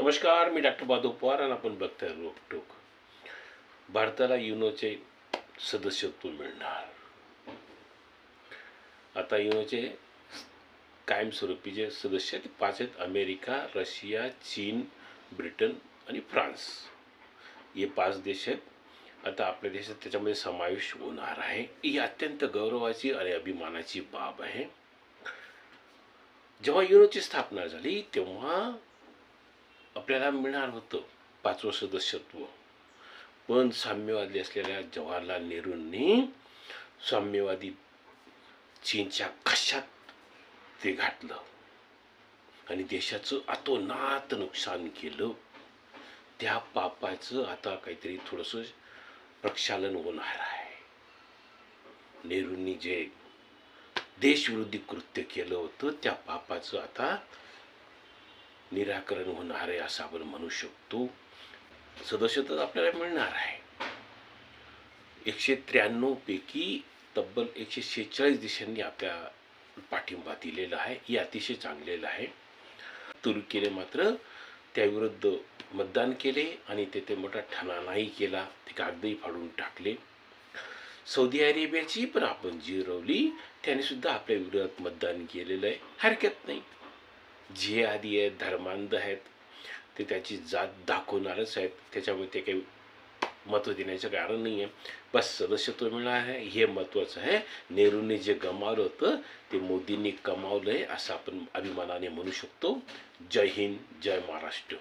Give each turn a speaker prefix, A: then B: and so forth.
A: नमस्कार मी डॉक्टर माधव पवार आणि आपण बघताय रोकटोक भारताला युनोचे सदस्यत्व मिळणार. आता युनोचे कायमस्वरूपी जे सदस्य आहेत ते पाच आहेत. अमेरिका रशिया चीन ब्रिटन आणि फ्रान्स. हे पाच देश आहेत. आता आपल्या देशात त्याच्यामध्ये समावेश होणार आहे. ही अत्यंत गौरवाची आणि अभिमानाची बाब आहे. जेव्हा युनोची स्थापना झाली तेव्हा आपल्याला मिळणार होतं पाचवं सदस्यत्व. पण साम्यवादी असलेल्या जवाहरलाल नेहरूंनी साम्यवादी चीनच्या कशात ते घातलं. आणि देशाचं अतोनात नुकसान केलं. त्या पापाचं आता काहीतरी थोडंसं प्रक्षालन होणार आहे. नेहरूंनी जे देशविरोधी कृत्य केलं होतं त्या पापाचं आता निराकरण होणार आहे असं आपण म्हणू शकतो. सदस्यता आपल्याला मिळणार आहे. एकशे त्र्याण्णव पैकी तब्बल एकशे शेहेचाळीस देशांनी आपल्या पाठिंबा दिलेला आहे. हे अतिशय चांगलेलं आहे. तुर्कीने मात्र त्याविरुद्ध मतदान केले आणि तेथे मोठा ठणानाही केला. ते कागदही फाडून टाकले. सौदी अरेबियाची पण आपण जिरवली त्याने सुद्धा आपल्या विरोधात मतदान केलेलं आहे. हरकत नाही. जे आधी आहेत धर्मांध आहेत ते त्याची जात दाखवणारच आहेत. त्याच्यामुळे ते काही महत्त्व देण्याचं कारण नाही आहे बस सदस्यत्व मिळणार आहे हे महत्त्वाचं आहे. नेहरूंनी जे गमावलं होतं ते मोदींनी कमावलं आहे असं आपण अभिमानाने म्हणू शकतो. जय हिंद जय महाराष्ट्र.